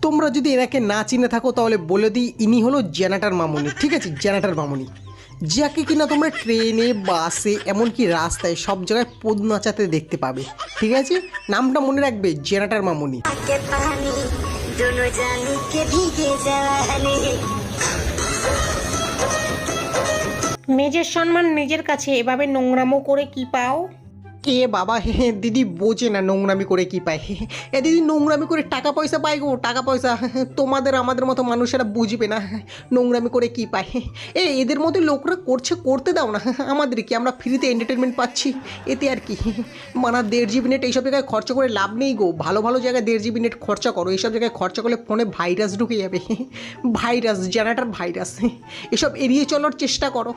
তোমরা যদি এনাকে না চিনে থাকো তাহলে বলে দিই ইনি হলো জেনাটার মামনি ঠিক আছে? জেনাটার মামনি। যাকে কিনা তোমরা ট্রেনে বাসে এমনকি রাস্তায় সব জায়গায় পদ নাচাতে দেখতে পাবে ঠিক আছে? নামটা মনে রাখবে জেনাটার মামনি। মেজের সম্মান নিজের কাছে এভাবে নোংরামো করে কি পাও? কে বাবা? হে হে, দিদি বোঝে না নোংরামি করে কি পায়। এ দিদি নোংরামি করে টাকা পয়সা পায় গো টাকা পয়সা। তোমাদের আমাদের মতো মানুষেরা বুঝবে না নোংরামি করে কি পায়। এ এদের মধ্যে লোকরা করছে করতে দাও না আমাদের কি? আমরা ফ্রিতে এন্টারটেনমেন্ট পাচ্ছি। এতে আর কি মানা দেড় জিবি নেট এইসব জায়গায় খরচা করে লাভ নেই গো। ভালো ভালো জায়গায় দেড় জিবি নেট খরচা করো। এইসব জায়গায় খরচা করলে ফোনে ভাইরাস ঢুকে যাবে ভাইরাস জেনারেটার ভাইরাস এসব এড়িয়ে চলার চেষ্টা করো।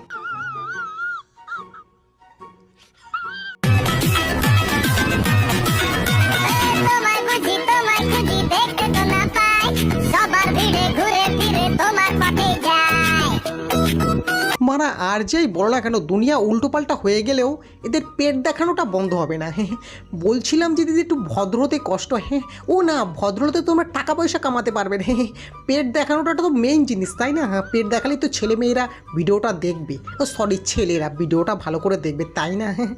মারা আর যেই বলো না কেন দুনিয়া উল্টোপাল্টা হয়ে গেলেও এদের পেট দেখানোটা বন্ধ হবে না। হ্যাঁ বলছিলাম যে দিদি একটু ভদ্রতে কষ্ট হ্যাঁ ও না ভদ্রতে তোমরা টাকা পয়সা কামাতে পারবে না হ্যাঁ পেট দেখানোটা তো মেইন জিনিস তাই না? হ্যাঁ পেট দেখালেই তো ছেলে মেয়েরা ভিডিওটা দেখবে। ও সরি ছেলেরা ভিডিওটা ভালো করে দেখবে তাই না? হ্যাঁ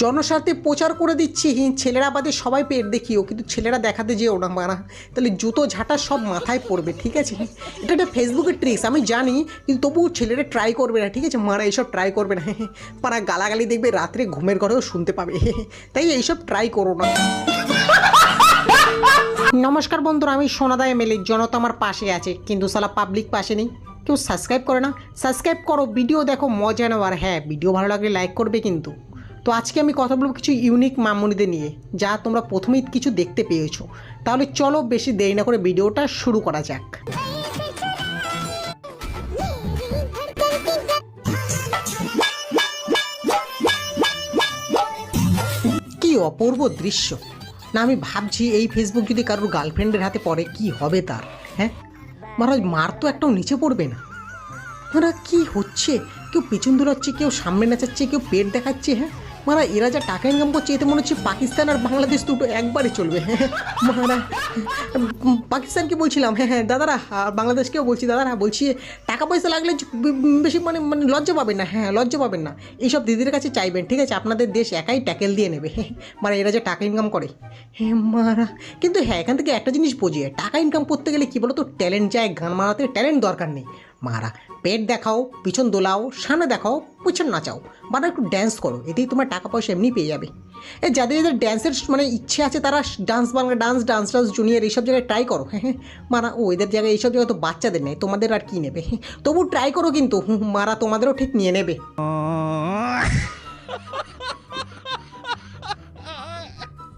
জনস্বার্থে প্রচার করে দিচ্ছি হ্যাঁ, ছেলেরা বাদে সবাই পেট দেখিও কিন্তু ছেলেরা দেখাতে যেও না মারা। তাহলে জুতো ঝাঁটা সব মাথায় পড়বে ঠিক আছে? এটা একটা ফেসবুকের ট্রিক্স আমি জানি কিন্তু তবুও ছেলেরা ট্রাই করবে না ঠিক আছে, মারা, এইসব ট্রাই করবে না। পারা গালাগালি দেখবে, রাত্রে ঘুমের ঘরেও শুনতে পাবে। তাই এইসব ট্রাই করো না। নমস্কার বন্ধুরা, আমি সোনাদা এমএলএ জনতা আমার পাশে আছে। কিন্তু সালা পাবলিক পাশে নেই। কেউ সাবস্ক্রাইব করে না? সাবস্ক্রাইব করো ভিডিও দেখো, মজা নেও। আর হ্যাঁ ভিডিও ভালো লাগলে লাইক করবে কিন্তু। তো আজকে আমি কথা বলব কিছু ইউনিক মামুনিদের নিয়ে, যা তোমরা প্রথমেই কিছু দেখতে পেয়েছ। তাহলে চলো, বেশি দেরি না করে ভিডিওটা শুরু করা যাক। অপূর্ব দৃশ্য। না, আমি ভাবছি এই ফেসবুক যদি কারোর গার্লফ্রেন্ডের হাতে পড়ে, কি হবে তার হ্যাঁ? মহারাজ, মার তো একটাও নিচে পড়বে না। মারা কি হচ্ছে? কেউ পেছন দোলাচ্ছে কেউ সামনে নাচাচ্ছে, কেউ পেট দেখাচ্ছে হ্যাঁ? মারা, এরা যা টাকা ইনকাম করছে, এতে মনে হচ্ছে পাকিস্তান আর বাংলাদেশ দুটো একবারে চলবে। হ্যাঁ মারা পাকিস্তানকে বলছিলাম হ্যাঁ হ্যাঁ দাদারা, আর বাংলাদেশকেও বলছি, দাদারা বলছি, টাকা পয়সা লাগলে বেশি মানে মানে লজ্জা পাবেন না হ্যাঁ লজ্জা পাবেন না। এইসব দিদির কাছে চাইবেন, ঠিক আছে? আপনাদের দেশ একাই ট্যাকেল দিয়ে নেবে হ্যাঁ মানে এরা যে টাকা ইনকাম করে। হ্যাঁ মারা, কিন্তু হ্যাঁ এখান থেকে একটা জিনিস বুঝি, টাকা ইনকাম করতে গেলে কী বলো তো ট্যালেন্ট চাই গান মারাতে ট্যালেন্ট দরকার নেই। মারা। পেট দেখাও, পিছন দোলাও, সামনে দেখাও, পিছন নাচাও। মানে একটু ড্যান্স করো, এতেই তোমার টাকা পয়সা এমনি পেয়ে যাবে। এ, যাদের যাদের ড্যান্সের মানে ইচ্ছে আছে, তারা dance Bangla dance dance dance junior এইসব জায়গায় ট্রাই করো। হ্যাঁ হ্যাঁ। মারা, ও, এদের জায়গায় এইসব জায়গায় তো বাচ্চাদের নেই, তোমাদের আর কী নেবে? তবু ট্রাই করো কিন্তু। মারা তোমাদেরও ঠিক নিয়ে নেবে।